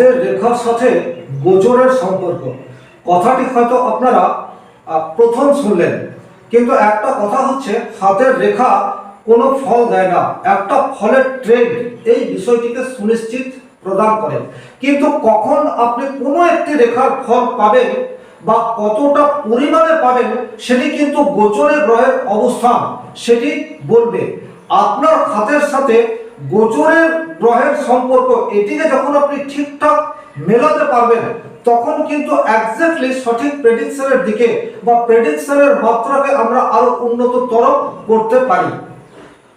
হাতের রেখার সাথে গোচরের সম্পর্ক। কথাটি হয়তো আপনারা প্রথম শুনলেন, কিন্তু একটা কথা হচ্ছে, হাতের রেখা কোনো ফল দেয় না, একটা ফলের ট্রেন্ড এই বিষয়টিকে সুনিশ্চিত প্রদান করে। কিন্তু কখন আপনি কোনো একটি রেখার ফল পাবেন বা কতটা পরিমাণে পাবেন, সেটি কিন্তু গোচরে গ্রহের অবস্থান, সেটি বলবে। আপনার হাতের সাথে গোচরের গ্রহের সম্পর্ক, এটিকে যখন আপনি ঠিকঠাক মেলাতে পারবেন, তখন কিন্তু এক্স্যাক্টলি সঠিক প্রেডিকশনের দিকে বা প্রেডিকশনের মাত্রাকে আমরা আরও উন্নততর করতে পারি।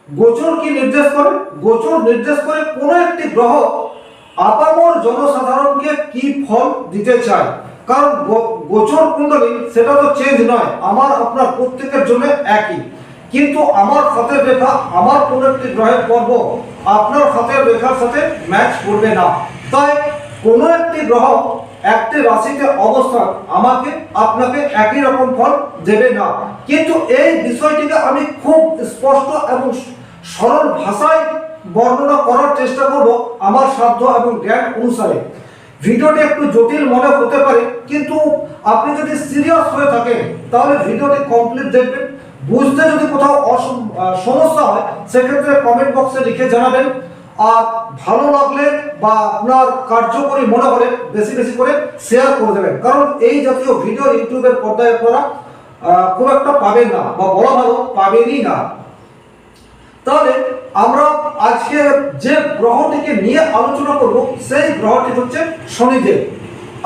গোচর কি নির্দেশ করে? গোচর নির্দেশ করে কোনো একটি গ্রহ আপামর জনসাধারণকে কি ফল দিতে চায়? কারণ গোচর কুণ্ডলী, সেটা তো চেঞ্জ নয়, আমার, আপনার প্রত্যেকের জন্য একই। কিন্তু আমার হাতের রেখা আমার কোনো একটি গ্রহের পর্ব আপনার হাতের রেখার সাথে ম্যাচ করবে না। তাই কোনো একটি গ্রহ একটি রাশিতে অবস্থান আমাকে, আপনাকে একই রকম ফল দেবে না। কিন্তু এই বিষয়টিকে আমি খুব স্পষ্ট এবং সরল ভাষায় বর্ণনা করার চেষ্টা করব আমার সাধ্য এবং জ্ঞান অনুসারে। ভিডিওটি একটু জটিল মনে হতে পারে, কিন্তু আপনি যদি সিরিয়াস হয়ে থাকেন, তাহলে ভিডিওটি কমপ্লিট দেখবেন। বুঝতে যদি কোথাও সমস্যা হয়, সেক্ষেত্রে কমেন্ট বক্সে লিখে জানাবেন। আর ভালো লাগলে বা আপনার কার্যকরী মনে হলে বেশি বেশি করে শেয়ার করে দেবেন। কারণ এই জাতীয় ভিডিও ইউটিউবের পর্দায় আপনারা খুব একটা পাবেন না বা বলা ভালো পাবেনই না। তাহলে আমরা আজকে যে গ্রহটিকে নিয়ে আলোচনা করব, সেই গ্রহটি হচ্ছে শনিদেব।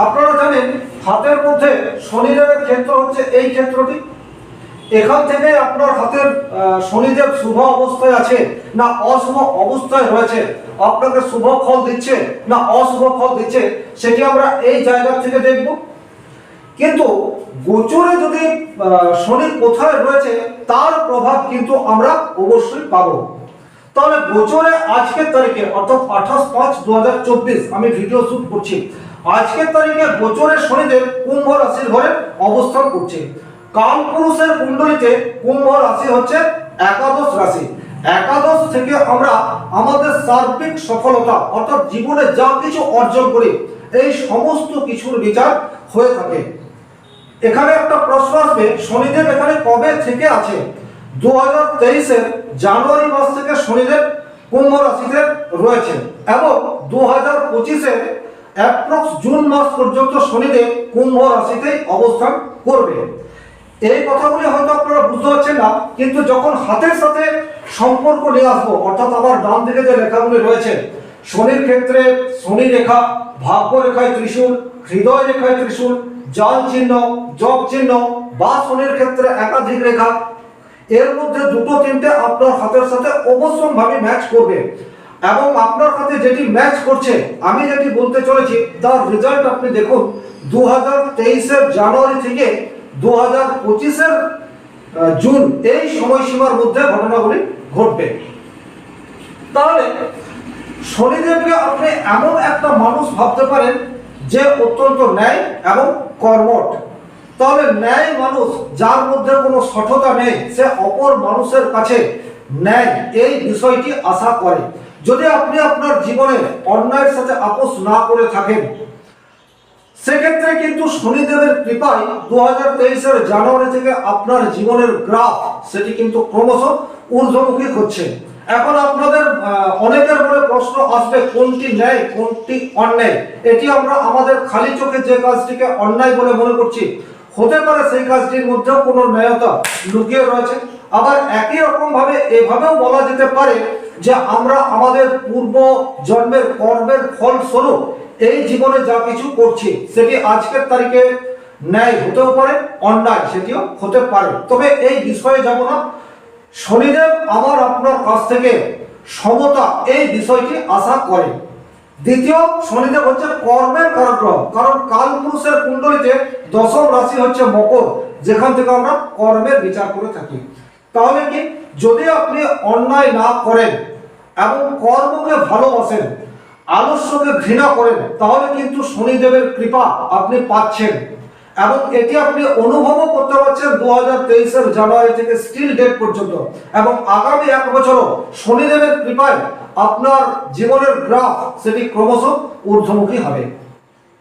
আপনারা জানেন, হাতের মধ্যে শনিদেবের ক্ষেত্র হচ্ছে এই ক্ষেত্রটি। এখান থেকে আপনার হাতের শনিদেব শুভ অবস্থায় আছে, না অশুভ অবস্থায় রয়েছে, আপনাকে শুভ ফল দিচ্ছে, না অশুভ ফল দিচ্ছে, সেটি আমরা এই জায়গা থেকে দেখব। কিন্তু গোচরে যদি শনি কোথায় রয়েছে, তার প্রভাব কিন্তু আমরা অবশ্যই পাবো। তাহলে গোচরে আজকের তারিখে, অর্থাৎ আঠাশ পাঁচ দু আমি ভিডিও শুট করছি। আজকের তারিখে গোচরে শনিদেব কুম্ভ রাশির ঘরে অবস্থান করছে। কাল পুরুষের কুণ্ডলিতে কুম্ভ রাশি হচ্ছে একাদশ রাশি। একাদশ থেকে আমরা আমাদের সার্বিক সফলতা, অর্থাৎ জীবনে যা কিছু অর্জন করি, এই সমস্ত কিছুর বিচার হয়ে থাকে। এখানে একটা প্রশ্ন আসবে, শনিদেব এখানে কবে থেকে আছে? দু হাজার তেইশের জানুয়ারি মাস থেকে শনিদেব কুম্ভ রাশিতে রয়েছে এবং দু হাজার পঁচিশের অ্যাপ্রক্স জুন মাস পর্যন্ত শনিদেব কুম্ভ রাশিতেই অবস্থান করবে। এই কথাগুলি হয়তো আপনারা বুঝতে পারছেন না, কিন্তু যখন হাতের সাথে সম্পর্ক নিয়ে আসব, অর্থাৎ আমার ডান দিকে যে রেখাগুলি রয়েছে, শনির ক্ষেত্রে শনি রেখা, ভাগ্য রেখায় ত্রিশূল, হৃদয় রেখায় ত্রিশূল, জল চিহ্ন জগ চিহ্ন বা শনির ক্ষেত্রে একাধিক রেখা, এর মধ্যে দুটো তিনটে আপনার হাতের সাথে অবশ্যম্ভাবে ম্যাচ করবে। এবং আপনার হাতে যেটি ম্যাচ করছে, আমি যেটি বলতে চলেছি, তার রেজাল্ট আপনি দেখুন দু হাজার জানুয়ারি থেকে দু হাজার পঁচিশের জুন এই সময়সীমার মধ্যে ঘটনাগুলি ঘটবে। তাহলে শনিদেবকে আপনি এমন একটা মানুষ ভাবতে পারেন যে অত্যন্ত ন্যায় এবং কর্মট তাহলে ন্যায় মানুষ, যার মধ্যে কোনো সঠতা নেই, সে অপর মানুষের কাছে ন্যায়, এই বিষয়টি আশা করে। যদি আপনি আপনার জীবনে অন্যায়ের সাথে আপোষ না করে থাকেন সেক্ষেত্রে কিন্তু শনিদেবের কৃপায় দু হাজার তেইশের জানুয়ারি থেকে আপনার জীবনের গ্রাফ সেটি কিন্তু ক্রমশ ঊর্ধ্বমুখী হচ্ছে। এখন আপনাদের অনেকের মনে প্রশ্ন আসবে, কোনটি ন্যায়, কোনটি অন্যায়? এটি আমরা আমাদের খালি চোখে যে কাজটিকে অন্যায় বলে মনে করছি, হতে পারে সেই কাজটির মধ্যেও কোনো ন্যায়তা লুকিয়ে রয়েছে। আবার একই রকম ভাবে এভাবেও বলা যেতে পারে যে আমরা আমাদের পূর্ব জন্মের কর্মের ফলস্বরূপ এই জীবনে যা কিছু করছি, সেটি আজকের তারিখে ন্যায় হতেও পারে, অন্যায় সেটিও হতে পারে। তবে এই বিষয়ে যাব না। শনিদেব আমার আপনার কাছ থেকে সমতা এই বিষয়টি আশা করে। দ্বিতীয়, শনিদেব হচ্ছে কর্মের কারগ্রহ, কারণ কাল পুরুষের কুণ্ডলিতে দশম রাশি হচ্ছে মকর, যেখান থেকে আমরা কর্মের বিচার করে থাকি। তাহলে কি, যদি আপনি অন্যায় না করেন এবং কর্মকে ভালোবাসেন আলস্যকে ঘৃণা করেন, তাহলে কিন্তু শনিদেবের কৃপা আপনি পাচ্ছেন। এবং এটি আপনি অনুভবও করতে পারছেন দু হাজার তেইশের জানুয়ারি থেকে স্টিল ডেট পর্যন্ত। এবং আগামী এক বছরও শনিদেবের কৃপায় আপনার জীবনের গ্রাফ সেটি ক্রমশ ঊর্ধ্বমুখী হবে।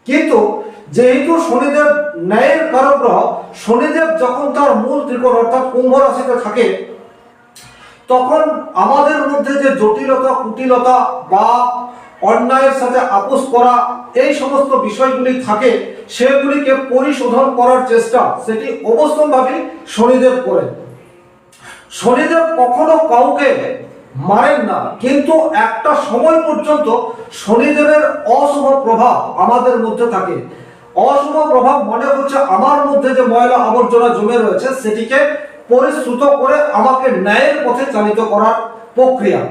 কিন্তু যেহেতু শনিদেব ন্যায়ের কারক গ্রহ শনিদেব যখন তার মূল ত্রিকোণ অর্থাৎ কুম্ভ রাশিতে থাকে তখন আমাদের মধ্যে যে জটিলতা, কুটিলতা বা অন্যায়ের সাথে আপোষ করা এই সমস্ত বিষয়গুলি থাকে, সেগুলিকে পরিশোধন করার চেষ্টা সেটি অবশ্যম্ভাবী শনিদেব করেন। শনিদেব কখনো কাউকে মারেন না, কিন্তু একটা সময় পর্যন্ত শনিদেবের অশুভ প্রভাব আমাদের মধ্যে থাকে। অশুভ প্রভাব মনে হচ্ছে আমার মধ্যে যে ময়লা আবর্জনা জমে রয়েছে, সেটিকে পরিশ্রুত করে আমাকে ন্যায়ের পথে চালিত করার প্রক্রিয়া।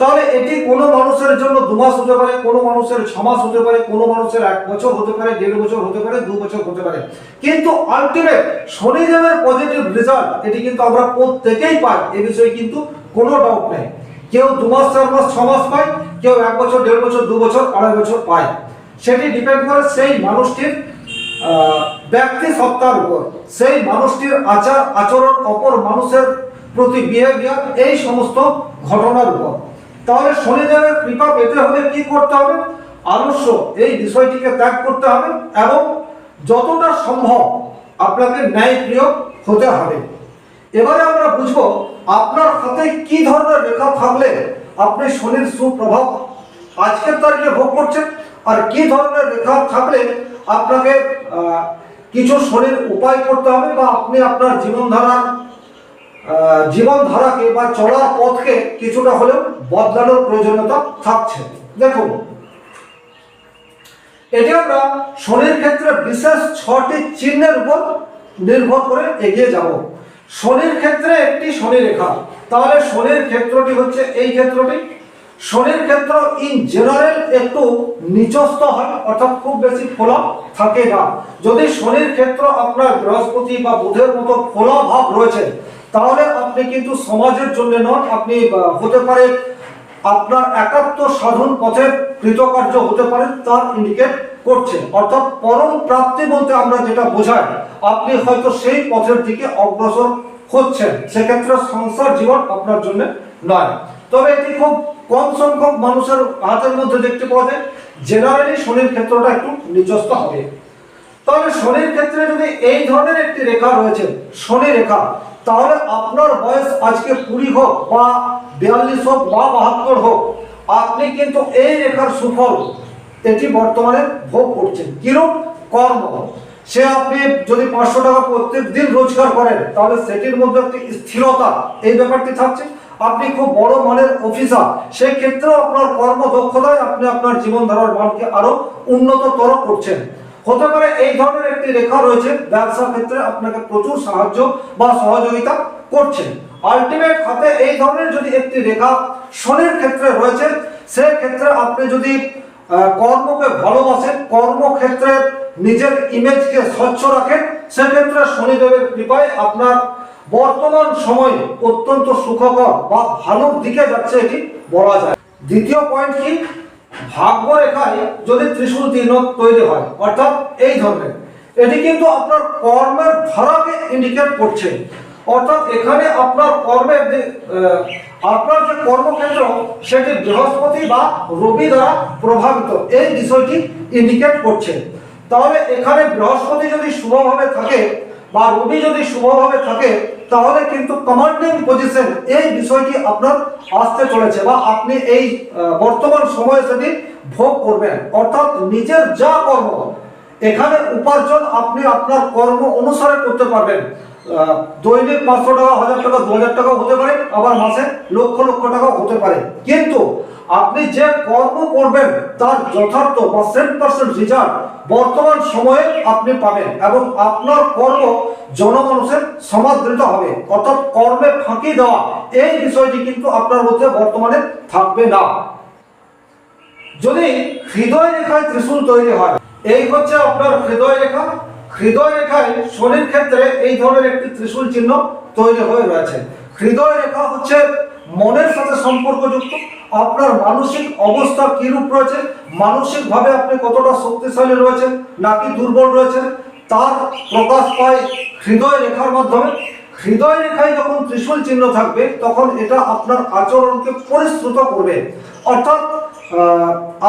তাহলে এটি কোনো মানুষের জন্য দু মাস হতে পারে, কোনো মানুষের ছ মাস হতে পারে, কোনো মানুষের এক বছর হতে পারে, দেড় বছর হতে পারে, দু বছর হতে পারে। কিন্তু আলটিমেট শনিদেবের পজিটিভ রেজাল্ট এটি কিন্তু আমরা প্রত্যেকেই পাই, এ বিষয়ে কিন্তু কোনো ডাউট নেই। কেউ দু মাস চার মাস ছ মাস পায়, কেউ এক বছর, দেড় বছর, দু বছর, আড়াই বছর পায়। সেটি ডিপেন্ড করে সেই মানুষটির ব্যক্তি সত্তার উপর। সেই মানুষটির আচার, আচরণ, অপর মানুষের প্রতি বিহেভিয়ার এই সমস্ত ঘটনার উপর। তাহলে শনিদেবের কৃপা পেতে হলে কি করতে হবে? আলস্য, এই বিষয়টিকে ত্যাগ করতে হবে এবং যতটা সম্ভব আপনাকে ন্যায়প্রিয় হতে হবে। এবারে আমরা বুঝব আপনার হাতে কি ধরনের রেখা থাকলে আপনি শনির সুপ্রভাব আজকের তারিখে ভোগ করছেন, আর কি ধরনের রেখা থাকলে আপনাকে কিছু শরীর উপায় করতে হবে বা আপনি আপনার জীবনধারা জীবনধারাকে বা চলার পথকে কিছুটা হলেও বদলানোর প্রয়োজনীয়তা থাকছে। দেখুন, এটি আমরা শনির ক্ষেত্রে বিশেষ ছটি চিহ্নের উপর নির্ভর করে এগিয়ে যাব। শনির ক্ষেত্রে একটি শনি রেখা তাহলে শনির ক্ষেত্রটি হচ্ছে এই ক্ষেত্রটি। শনির ক্ষেত্র ইন জেনারেল একটু নিচস্ত হয়, অর্থাৎ খুব বেশি ফোলা থাকে না। যদি শনির ক্ষেত্র আপনার বৃহস্পতি বা বুধের মতো ফোলা ভাব রয়েছে, তাহলে আপনি কিন্তু সমাজের জন্য নন, আপনি হতে পারে আপনার একাত্ম সাধন পথের কৃতকার্য হতে পারে, তার ইন্ডিকেট করছে। অর্থাৎ পরম প্রাপ্তি বলতে আমরা যেটা বোঝাই, আপনি হয়তো সেই পথের দিকে অগ্রসর হচ্ছেন, সেক্ষেত্রে সংসার জীবন আপনার জন্য নয়। তবে এটি খুব কম সংখ্যক মানুষের হাতের মধ্যে দেখতে পাওয়া যায় জেনারেলি শনির ক্ষেত্রটা একটু নিজস্ব হবে। তাহলে শনির ক্ষেত্রে যদি এই ধরনের একটি রেখা রয়েছে, শনি রেখা, তাহলে আপনার বয়স আজকে কুড়ি হোক বা বিয়াল্লিশ হোক বা বাহাত্তর হোক, আপনি কিন্তু এই রেখার সুফল এটি বর্তমানে ভোগ করছেন। কিরূপ? কর্ম। সে আপনি যদি পাঁচশো টাকা প্রত্যেক দিন রোজগার করেন, তাহলে সেটির মধ্যে একটি স্থিরতা, এই ব্যাপারটি থাকছে। আপনি খুব বড় মানের অফিসার সেই ক্ষেত্রেও আপনার কর্মদক্ষতায় আপনি আপনার জীবনধারার মানকে আরও উন্নততর করছেন। হতে পারে এই ধরনের একটি রেখা রয়েছে ব্যবসা ক্ষেত্রে আপনাকে প্রচুর সাহায্য বা সহযোগিতা করছেন আলটিমেট হাতে এই ধরনের যদি একটি রেখা শনির ক্ষেত্রে রয়েছে সেই ক্ষেত্রে আপনি যদি কর্মকে ভালোবাসেন, কর্মক্ষেত্রে নিজের ইমেজকে স্বচ্ছ রাখেন, সেক্ষেত্রে শনিদেবের কৃপায় আপনার বর্তমান সময়ে অত্যন্ত সুখকর বা ভালোর দিকে যাচ্ছে এটি বলা যায়। দ্বিতীয় পয়েন্ট কি? ভাগ্য রেখায় যদি ত্রিশূল তীর্ণ তৈরি হয়, অর্থাৎ এই ধরনের। এটি কিন্তু আপনার কর্মের ধারাকে ইন্ডিকেট করছে। অর্থাৎ এখানে আপনার কর্মের যে আপনার যে কর্মক্ষেত্র, সেটি বৃহস্পতি বা রবি দ্বারা প্রভাবিত। এই বিষয়টি ইন্ডিকেট করছে। তাহলে এখানে বৃহস্পতি যদি শুভভাবে থাকে বা রবি যদি শুভভাবে থাকে, তাহলে কিন্তু কমান্ডিং পজিশন এই বিষয়টি আপনার আসতে চলেছে বা আপনি এই বর্তমান সময়ে সেটি ভোগ করবেন, অর্থাৎ নিজের যা কর্ম, এখানে উপার্জন আপনি আপনার কর্ম অনুসারে করতে পারবেন। দৈনিক পাঁচশো টাকা, হাজার টাকা, দু হাজার টাকা হতে পারে, আবার মাসে লক্ষ লক্ষ টাকা হতে পারে। কিন্তু আপনি যে কর্ম করবেন, তার যথার্থ বা সেন্ট পার্সেন্ট রেজাল্ট বর্তমান সময়ে আপনি পাবেন এবং আপনার কর্ম জনমানুষের সমাদৃত হবে। অর্থাৎ কর্মে ফাঁকি দেওয়া, এই বিষয়টি কিন্তু আপনার মধ্যে বর্তমানে থাকবে না। যদি হৃদয় রেখায় ত্রিশূল তৈরি হয়, এই হচ্ছে আপনার হৃদয় রেখা। হৃদয় রেখায় শনির ক্ষেত্রে এই ধরনের একটি ত্রিশূল চিহ্ন তৈরি হয়ে রয়েছে। হৃদয় রেখা হচ্ছে মনের সাথে সম্পর্কযুক্ত, আপনার মানসিক অবস্থা কিরূপ রয়েছে, মানসিকভাবে আপনি কতটা শক্তিশালী রয়েছেন, নাকি দুর্বল রয়েছেন, তার প্রকাশ পায় হৃদয় রেখার মাধ্যমে। হৃদয় রেখায় যখন ত্রিশূল চিহ্ন থাকবে, তখন এটা আপনার আচরণকে পরিশ্রুত করবে। অর্থাৎ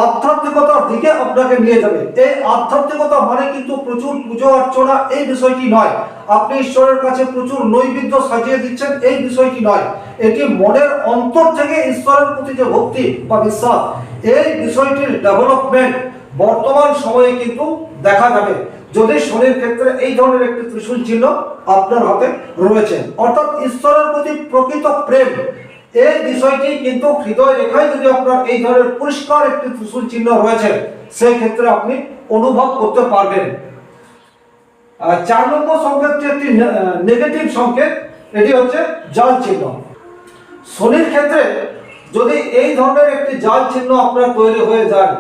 আধ্যাত্মিকতার দিকে আপনাকে নিয়ে যাবে। এই আধ্যাত্মিকতা মানে কিন্তু প্রচুর পুজো অর্চনা, এই বিষয়টি নয়। আপনি ঈশ্বরের কাছে প্রচুর নৈবেদ্য সাজিয়ে দিচ্ছেন, এই বিষয়টি নয়। এটি মনের অন্তর থেকে ঈশ্বরের প্রতি যে ভক্তি বা বিশ্বাস, এই বিষয়টির ডেভেলপমেন্ট বর্তমান সময়ে কিন্তু দেখা যাবে। যদি শনির ক্ষেত্রে এই ধরনের একটি ত্রিশূল চিহ্ন আপনার হাতে রয়েছে, অর্থাৎ ঈশ্বরের প্রতি প্রকৃত প্রেম এই বিষয়টি কিন্তু হৃদয় রেখায় যদি আপনার এই ধরনের পরিষ্কার একটি ত্রিশূল চিহ্ন রয়েছে সেই ক্ষেত্রে আপনি অনুভব করতে পারবেন। চার নম্বর সংকেতটি একটি নেগেটিভ সংকেত, এটি হচ্ছে জাল চিহ্ন। শনির ক্ষেত্রে যদি এই ধরনের একটি জাল চিহ্ন আপনার তৈরি হয়ে যায়,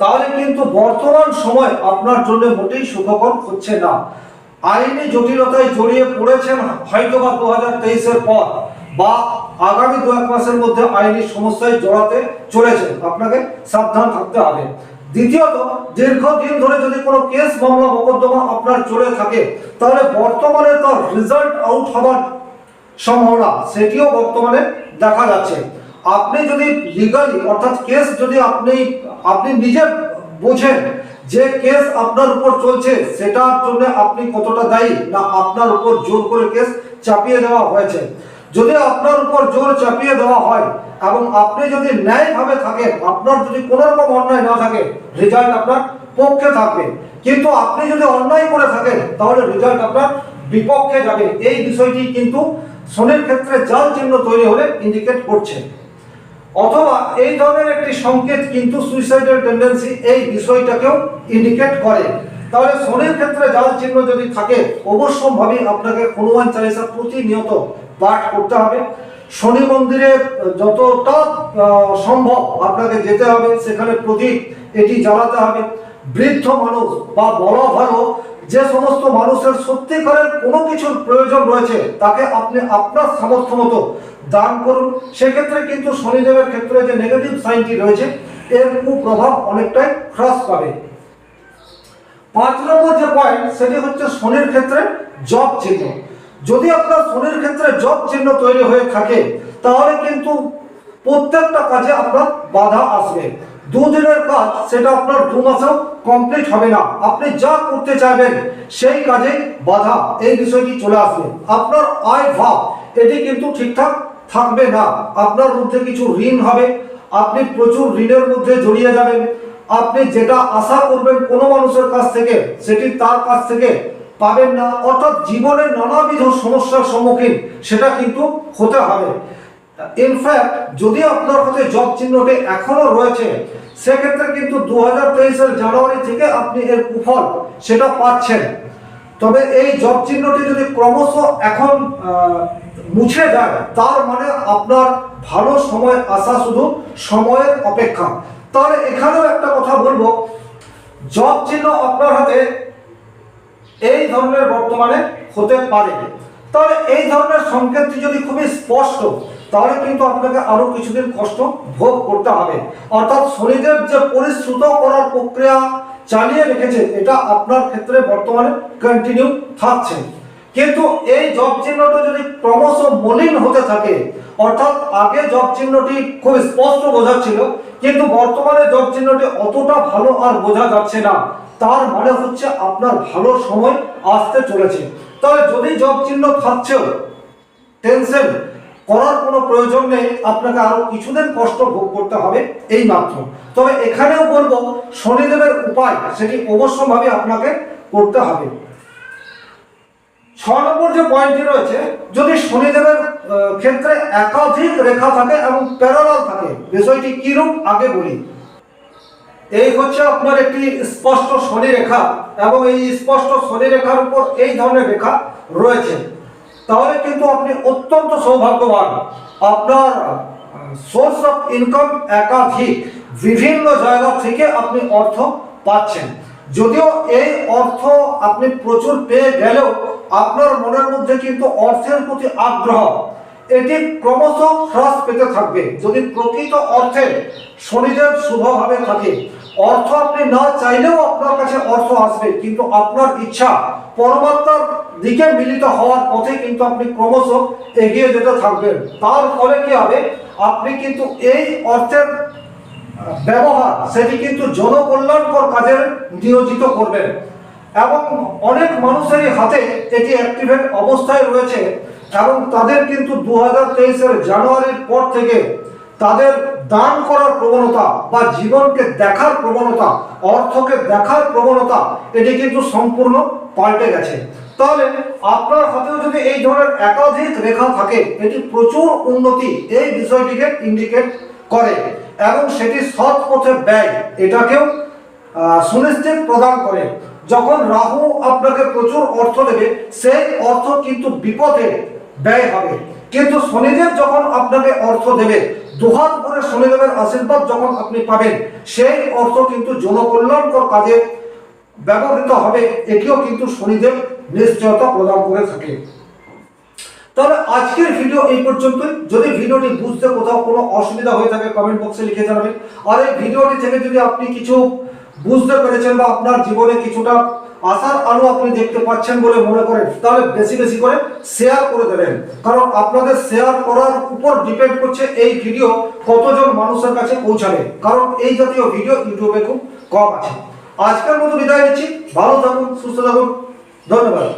তাহলে কিন্তু বর্তমান সময় আপনার জন্য মোটেই সুখকর হচ্ছে না। আইনি জটিলতায় জড়িয়ে পড়েছেন হয়তো বা দু হাজার তেইশের পর বা আগামী দু এক মাসের মধ্যে আইনি সমস্যায় জড়াতে চলেছে। আপনাকে সাবধান থাকতে হবে। দ্বিতীয়ত, দীর্ঘদিন ধরে যদি কোনো কেস, মামলা, মোকদ্দমা আপনার চলে থাকে, তাহলে বর্তমানে তার রেজাল্ট আউট হওয়ার সম্ভাবনা, সেটিও বর্তমানে দেখা যাচ্ছে। আপনি যদি লিগালি অর্থাৎ কেস যদি আপনি আপনি নিজে বোঝেন যে কেস আপনার উপর চলছে, সেটার জন্য আপনি কতটা দায়ী, না আপনার উপর জোর করে কেস চাপিয়ে দেওয়া হয়েছে। যদি আপনার উপর জোর চাপিয়ে দেওয়া হয় এবং আপনি যদি ন্যায়ভাবে থাকেন, আপনার যদি কোনো রকম অন্যায় না থাকে রেজাল্ট আপনার পক্ষে থাকবে। কিন্তু আপনি যদি অন্যায় করে থাকেন, তাহলে রেজাল্ট আপনার বিপক্ষে যাবে। এই বিষয়টি কিন্তু শনির ক্ষেত্রে জাল চিহ্ন তৈরি হলে ইন্ডিকেট করছে। অথবা এই ধরনের একটি সংকেত কিন্তু সুইসাইডাল টেন্ডেন্সি এই বিষয়টাকেও ইন্ডিকেট করে। তাহলে শনির ক্ষেত্রে জাল চিহ্ন যদি থাকে অবশ্যভাবে আপনাকে হনুমান চালিসা প্রতিনিয়ত পাঠ করতে হবে। শনি মন্দিরে যতটা সম্ভব আপনাকে যেতে হবে, সেখানে প্রদীপ এটি জ্বালাতে হবে। বৃদ্ধ মানুষ বা বড় ভালো যে সমস্ত মানুষের সত্যিকারের কোনো কিছুর প্রয়োজন রয়েছে, তাকে আপনি আপনার সামর্থ্য মতো দান করুন। সেক্ষেত্রে কিন্তু শনিদেবের ক্ষেত্রে যে নেগেটিভ সাইনটি রয়েছে, এর কুপ্রভাব অনেকটাই হ্রাস পাবে। পাঁচ নম্বর যে পয়েন্ট সেটি হচ্ছে শনির ক্ষেত্রে জব চিহ্ন। যদি আপনার শনির ক্ষেত্রে জব চিহ্ন তৈরি হয়ে থাকে, তাহলে কিন্তু প্রত্যেকটা কাজে আপনার বাধা আসবে। দুদিনের কাজ, সেটা আপনার দু মাসেও কমপ্লিট হবে না। আপনি যা করতে চাইবেন, সেই কাজে বাধা। এই বিষয়টি চলে আসবে। আপনার আয় ভাব, এটি কিন্তু ঠিকঠাক থাকবে না। আপনার মধ্যে কিছু ঋণ হবে। আপনি প্রচুর ঋণের মধ্যে জড়িয়ে যাবেন। আপনি যেটা আশা করবেন কোনো মানুষের কাছ থেকে, সেটি তার কাছ থেকে পাবেন না। অর্থাৎ জীবনের নানাবিধ সমস্যার সম্মুখীন সেটা কিন্তু হতে হবে। ইনফ্যাক্ট যদি আপনার হাতে জব চিহ্নটি এখনও রয়েছে, সেক্ষেত্রে কিন্তু দু হাজার তেইশের জানুয়ারি থেকে আপনি এর কুফল সেটা পাচ্ছেন। তবে এই জব চিহ্নটি যদি ক্রমশ এখন মুছে যায়, তার মানে আপনার ভালো সময় আসা শুধু সময়ের অপেক্ষা। তাহলে এখানেও একটা কথা বলব। জব চিহ্ন আপনার হাতে এই ধরনের বর্তমানে হতে পারে। তাহলে এই ধরনের সংকেতটি যদি খুবই স্পষ্ট, তাহলে কিন্তু আপনাকে আরও কিছুদিন কষ্ট ভোগ করতে হবে। অর্থাৎ শনিদেব যে পরিশ্রুত করার প্রক্রিয়া চালিয়ে রেখেছে, এটা আপনার ক্ষেত্রে বর্তমানে কন্টিনিউ থাকছে। কিন্তু এই জব চিহ্নটা যদি ক্রমশ মলিন হতে থাকে, অর্থাৎ আগে জব চিহ্নটি খুব স্পষ্ট বোঝাচ্ছিল কিন্তু বর্তমানে জব চিহ্নটি অতটা ভালো আর বোঝা যাচ্ছে না। তার মানে হচ্ছে আপনার ভালো সময় আসতে চলেছে। তবে যদি জব চিহ্ন থাকছেও, টেনশন করার কোনো প্রয়োজন নেই, আপনাকে আরও কিছুদিন কষ্ট ভোগ করতে হবে এই মাত্র। তবে এখানেও বলব, শনিদেবের উপায় সেটি অবশ্যভাবে আপনাকে করতে হবে। ছ নম্বর যে পয়েন্টটি রয়েছে, যদি শনিদেবের ক্ষেত্রে একাধিক রেখা থাকে এবং প্যারালাল থাকে, বিষয়টি কিরূপ আগে বলি? এই হচ্ছে আপনার একটি স্পষ্ট শনি রেখা এবং এই স্পষ্ট শনি রেখার উপর এই ধরনের রেখা রয়েছে। তাহলে কিন্তু আপনি অত্যন্ত সৌভাগ্যবান। আপনার সোর্স অফ ইনকাম একাধিক বিভিন্ন জায়গা থেকে আপনি অর্থ পাচ্ছেন। যদিও এই অর্থ আপনি প্রচুর পেয়ে গেলেও আপনার মনের মধ্যে কিন্তু অর্থের প্রতি আগ্রহ, এটি ক্রমশ হ্রাস পেতে থাকবে। যদি প্রকৃত অর্থে শনিদেব শুভভাবে থাকে, অর্থ আপনি না চাইলেও আপনার কাছে অর্থ আসবে, কিন্তু আপনার ইচ্ছা পরমাত্মার দিকে মিলিত হওয়ার পথে কিন্তু আপনি ক্রমশ এগিয়ে যেতে থাকবেন। তার ফলে কি হবে? আপনি কিন্তু এই অর্থের ব্যবহার, সেটি কিন্তু জনকল্যাণকর কাজে নিয়োজিত করবেন। এবং অনেক মানুষেরই হাতে এটি অ্যাক্টিভেট অবস্থায় রয়েছে। এবং তাদের কিন্তু দু হাজার জানুয়ারির পর থেকে তাদের দান করার প্রবণতা বা জীবনকে দেখার প্রবণতা, অর্থকে দেখার প্রবণতা, এটি কিন্তু সম্পূর্ণ পাল্টে গেছে। তাহলে আপনার হাতেও যদি এই ধরনের একাধিক রেখা থাকে, এটি প্রচুর উন্নতি এই বিষয়টিকে ইন্ডিকেট করে এবং সেটি সৎ পথে ব্যয়, এটাকেও সুনিশ্চিত প্রদান করে। যখন রাহু আপনাকে প্রচুর অর্থ দেবে, সেই অর্থ কিন্তু বিপদে ব্যয় হবে। কিন্তু শনিদেব যখন আপনাকে অর্থ দেবে, দুহাত ভরে শনিদেবের আশীর্বাদ যখন আপনি পাবেন, সেই অর্থ কিন্তু জনকল্যাণকর কাজে ব্যবহৃত হবে, এটিও কিন্তু শনিদেব নিশ্চয়তা প্রদান করে থাকে। তাহলে আজকের ভিডিও এই পর্যন্তই। যদি ভিডিওটি বুঝতে কোথাও কোনো অসুবিধা হয়ে থাকে কমেন্ট বক্সে লিখে জানাবেন। আর এই ভিডিওটি থেকে যদি আপনি কিছু বুঝতে পেরেছেন বা আপনার জীবনে কিছুটা আসার আলো আপনি দেখতে পাচ্ছেন বলে মনে করেন, তাহলে বেশি বেশি করে শেয়ার করে দেবেন। কারণ আপনাদের শেয়ার করার উপর ডিপেন্ড করছে এই ভিডিও কতজন মানুষের কাছে পৌঁছাবে। কারণ এই জাতীয় ভিডিও ইউটিউবে খুব কম আছে। আজকের মতো বিদায় নিচ্ছি। ভালো থাকুন, সুস্থ থাকুন। ধন্যবাদ।